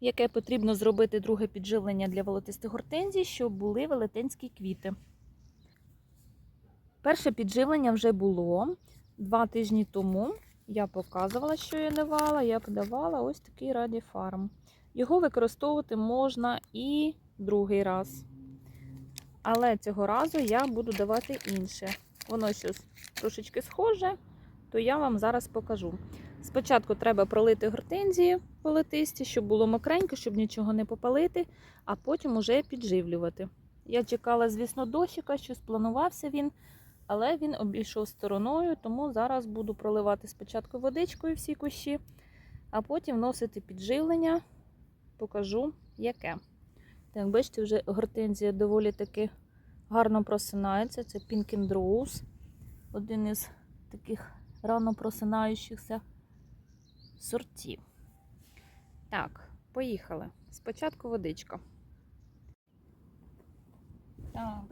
яке потрібно зробити друге підживлення для волотистих гортензій, щоб були велетенські квіти. Перше підживлення вже було два тижні тому. Я показувала, що я давала. Я подавала ось такий радіфарм. Його використовувати можна і другий раз. Але цього разу я буду давати інше. Воно щось трошечки схоже, то я вам зараз покажу. Спочатку треба пролити гортензії волотисті, щоб було мокренько, щоб нічого не попалити, а потім уже підживлювати. Я чекала, звісно, дощика, що спланувався він, але він обійшов стороною, тому зараз буду проливати спочатку водичкою всі кущі, а потім вносити підживлення, покажу яке. Так, бачите, вже гортензія доволі таки гарно просинається. Це Pink and Rose, один із таких рано просинаючихся сортів. Так, поїхали. Спочатку водичка. Так,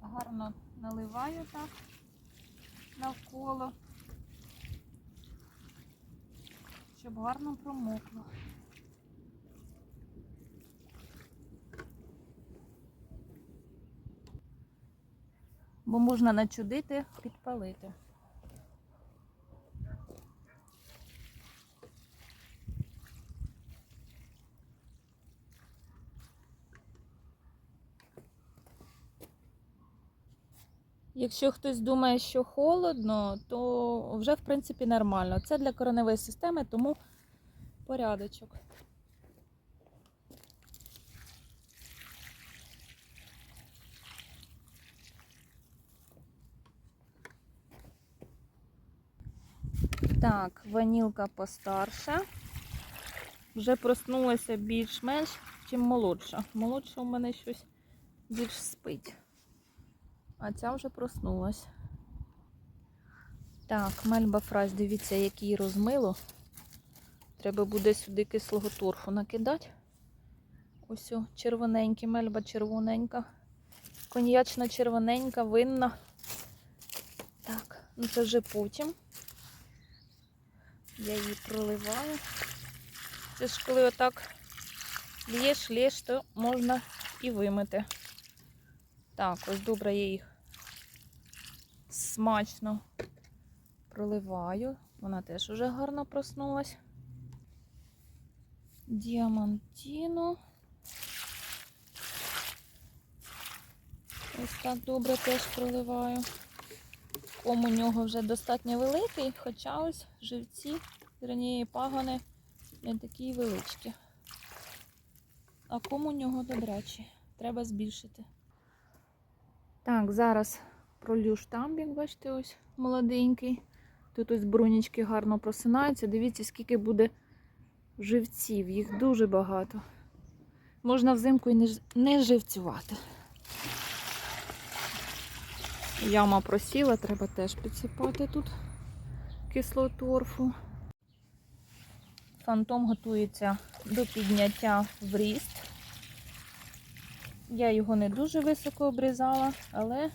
гарно наливаю так навколо, щоб гарно промокло. Бо можна начудити, підпалити. Якщо хтось думає, що холодно, то вже в принципі нормально. Це для кореневої системи, тому порядочок. Так, ванілка постарша. Вже проснулася більш-менш, чим молодша. Молодша у мене щось більш спить. А ця вже проснулась. Так, мельба фраз, дивіться, який розмило. Треба буде сюди кислого торфу накидати. Ось о, червоненький, мельба червоненька. Коньячна червоненька, винна. Так, ну це вже потім. Я її проливаю. Це ж коли отак лєш, лєш, то можна і вимити. Так, ось добре я їх смачно проливаю. Вона теж вже гарно проснулась. Діамантіно. Ось так добре теж проливаю. Ком у нього вже достатньо великий, хоча ось живці, верніє пагони не такі величкі. А ком у нього добрячий. Треба збільшити. Так, зараз пролью штамбік, бачите, ось молоденький. Тут ось брунічки гарно просинаються. Дивіться, скільки буде живців. Їх дуже багато. Можна взимку і не живцювати. Яма просіла, треба теж підсипати тут кислоторфу. Фантом готується до підняття в ріст. Я його не дуже високо обрізала, але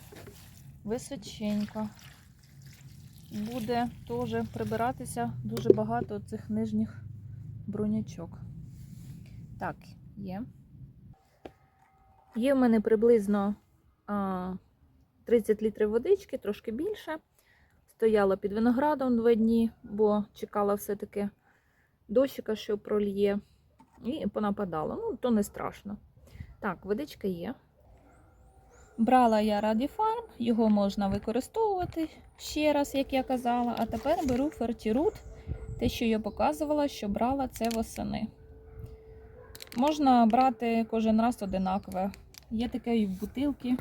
височенько. Буде теж прибиратися дуже багато цих нижніх брунячок. Так, є. Є в мене приблизно а, 30 літрів водички, трошки більше. Стояла під виноградом два дні, бо чекала все-таки дощика, що прольє, і понападало. Ну, то не страшно. Так, водичка є. Брала я Радіфарм, його можна використовувати ще раз, як я казала. А тепер беру фертірут, те, що я показувала, що брала це восени. Можна брати кожен раз одинакове. Є таке і в бутилки.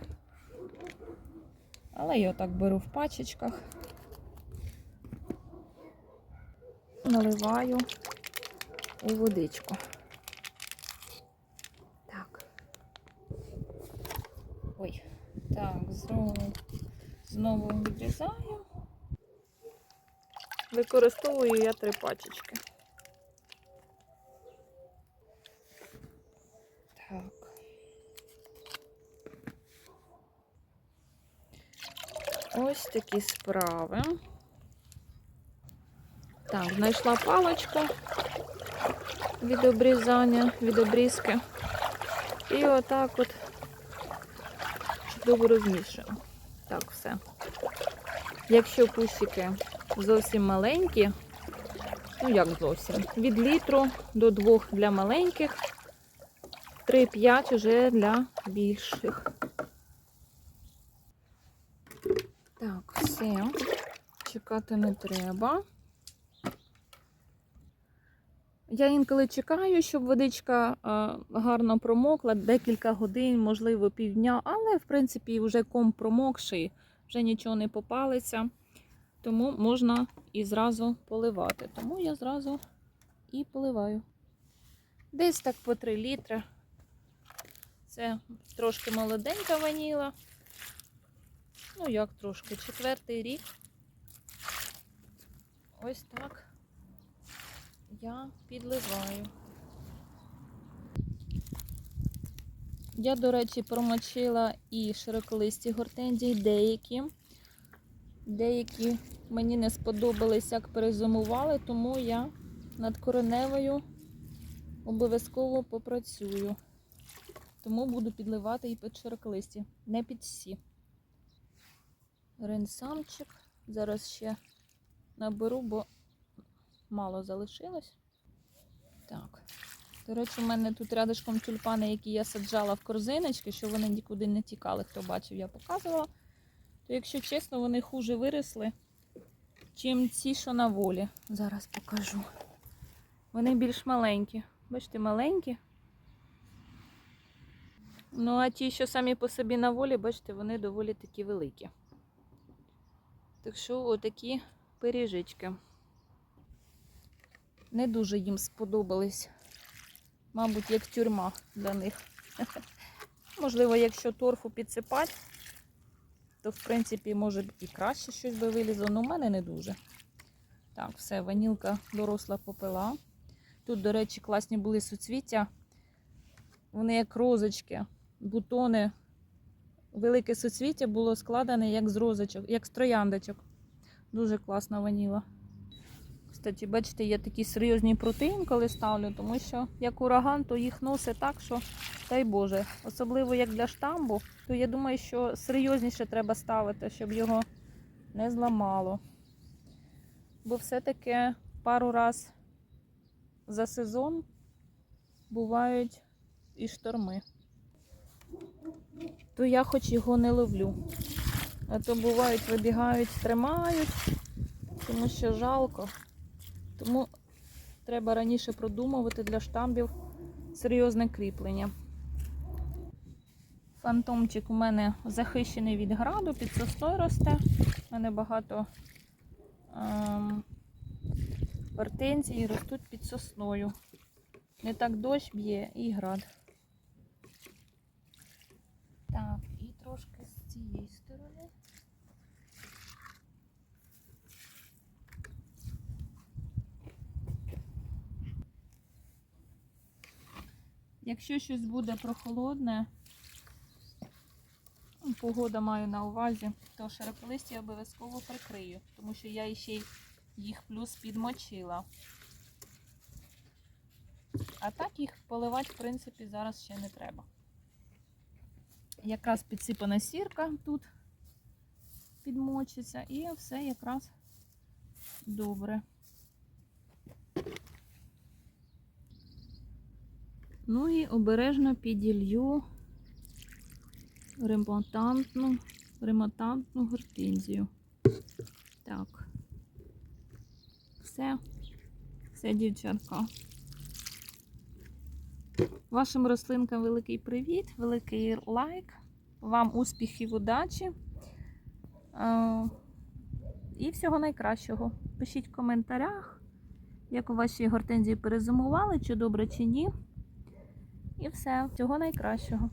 Але я отак беру в пачечках. Наливаю у водичку. Так. Ой, так, знову, знову відрізаю. Використовую я три пачечки. Так. Ось такі справи. Так, знайшла паличку. від обрізання, від обрізки. І отак от чудово розмішуємо. Так, все. Якщо кущики зовсім маленькі, ну як зовсім, від літру до двох для маленьких, 3-5 уже для більших. Так, все. Чекати не треба. Я інколи чекаю, щоб водичка е, гарно промокла, декілька годин, можливо, півдня, але в принципі вже ком промокший, вже нічого не попалиться, тому можна і зразу поливати. Тому я зразу і поливаю. Десь так по 3 літри. Це трошки молоденька ваніла. Ну, як трошки, четвертий рік. Ось так я підливаю. Я, до речі, промочила і широколисті гортензії, деякі. Деякі мені не сподобались, як перезимували, тому я над кореневою обов'язково попрацюю. Тому буду підливати і під широколисті, не під всі. Ренсамчик. Зараз ще наберу, бо мало залишилось. Так. До речі, у мене тут рядишком тюльпани, які я саджала в корзиночки, що вони нікуди не тікали. Хто бачив, я показувала. То, якщо чесно, вони хуже виросли, чим ці, що на волі. Зараз покажу. Вони більш маленькі. Бачите, маленькі. Ну, а ті, що самі по собі на волі, бачите, вони доволі такі великі. Так що отакі пиріжечки. Не дуже їм сподобались. Мабуть, як тюрма для них. Можливо, якщо торфу підсипати, то в принципі, може і краще щось би вилізло, але у мене не дуже. Так, все, ванілка доросла попила. Тут, до речі, класні були суцвіття. Вони як розочки, бутони. Велике суцвіття було складене як з розочок, як з трояндочок. Дуже класна ваніла. Кстати, бачите, я такі серйозні протеїн, коли ставлю, тому що як ураган, то їх носить так, що дай Боже. Особливо як для штамбу, то я думаю, що серйозніше треба ставити, щоб його не зламало. Бо все-таки пару раз за сезон бувають і шторми. То я хоч його не ловлю. А то бувають, вибігають, тримають, тому що жалко. Тому треба раніше продумувати для штамбів серйозне кріплення. Фантомчик у мене захищений від граду, під сосною росте. У мене багато ем, гортензій ростуть під сосною. Не так дощ б'є і град. Так, і трошки з цієї сторони. Якщо щось буде прохолодне, погода маю на увазі, то широколисті обов'язково прикрию, тому що я ще їх плюс підмочила. А так їх поливати, в принципі, зараз ще не треба. Якраз підсипана сірка тут підмочиться і все якраз добре. Ну і обережно піділью ремонтантну, ремонтантну гортензію. Так. Все, все, дівчатка. Вашим рослинкам великий привіт, великий лайк. Вам успіхів, удачі. І всього найкращого. Пишіть в коментарях, як у ваші гортензії перезимували, чи добре, чи ні. І все. Всього найкращого.